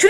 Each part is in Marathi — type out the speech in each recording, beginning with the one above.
Should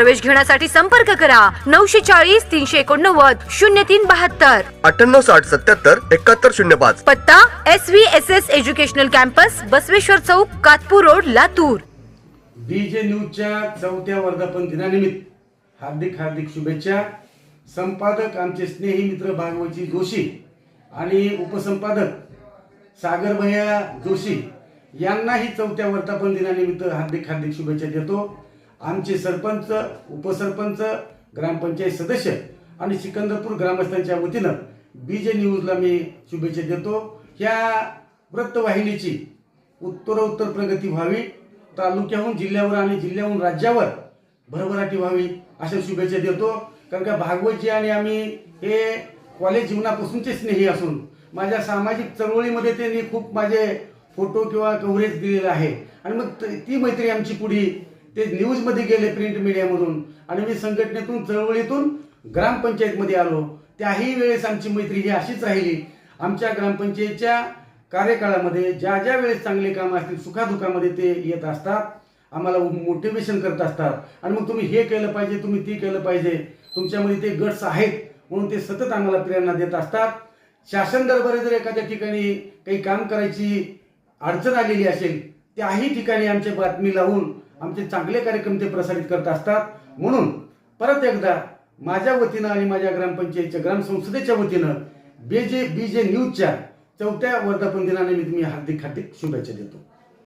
प्रवेश घेण्यासाठी संपर्क करा. नऊशे चाळीस तीनशे एकोणनव्वद शून्य तीन बहात्तर. अठ्ठ्याण्णव साठ सत्याहत्तर एकाहत्तर शून्य पाच. पत्ता S V S S educational campus Basaveshwar Chowk Katpur road Latur. DJ न्यूजच्या चौथ्या वर्धापन दिनानिमित्त हार्दिक हार्दिक शुभेच्छा. संपादक आमचे स्नेही मित्र भागवती जोशी आणि उपसंपादक सागर भैया जोशी यांनाही चौथ्या वर्धापन दिनानिमित्त हार्दिक हार्दिक शुभेच्छा देतो. आमचे सरपंच उपसरपंच ग्रामपंचायत सदस्य आणि सिकंदरपूर ग्रामस्थांच्या वतीनं बी जे न्यूजला मी शुभेच्छा देतो. ह्या वृत्तवाहिनीची उत्तरोत्तर प्रगती व्हावी तालुक्याहून जिल्ह्यावर आणि जिल्ह्याहून राज्यावर भरभराटी व्हावी अशा शुभेच्छा देतो. कारण का भागवतजी आणि आम्ही हे कॉलेज जीवनापासूनचे स्नेही असून माझ्या सामाजिक चळवळीमध्ये त्यांनी खूप माझे फोटो किंवा कव्हरेज दिलेलं आहे. आणि मग त- ती मैत्री आमची पुढी ते न्यूजमध्ये गेले प्रिंट मीडियामधून आणि मी संघटनेतून चळवळीतून ग्रामपंचायतमध्ये आलो. त्याही वेळेस आमची मैत्री ही अशीच राहिली. आमच्या ग्रामपंचायतच्या कार्यकाळामध्ये ज्या ज्या वेळेस चांगले काम असतील सुखादुखामध्ये ते येत असतात. आम्हाला मोटिवेशन करत असतात. आणि मग तुम्ही हे केलं पाहिजे तुम्ही ती केलं पाहिजे. तुमच्यामध्ये ते गट्स आहेत म्हणून ते सतत आम्हाला प्रेरणा देत असतात. शासन दरबारी जर एखाद्या ठिकाणी काही काम करायची अडचण आलेली असेल त्याही ठिकाणी आमच्या बातमी लावून आमचे चांगले कार्यक्रम ते प्रसारित करत असतात. म्हणून परत एकदा माझ्या वतीनं आणि माझ्या ग्रामपंचायतच्या ग्रामसंसदेच्या वतीनं बी जे बी जे न्यूजच्या चौथ्या वर्धापन दिनानिमित्त मी हार्दिक हार्दिक शुभेच्छा देतो.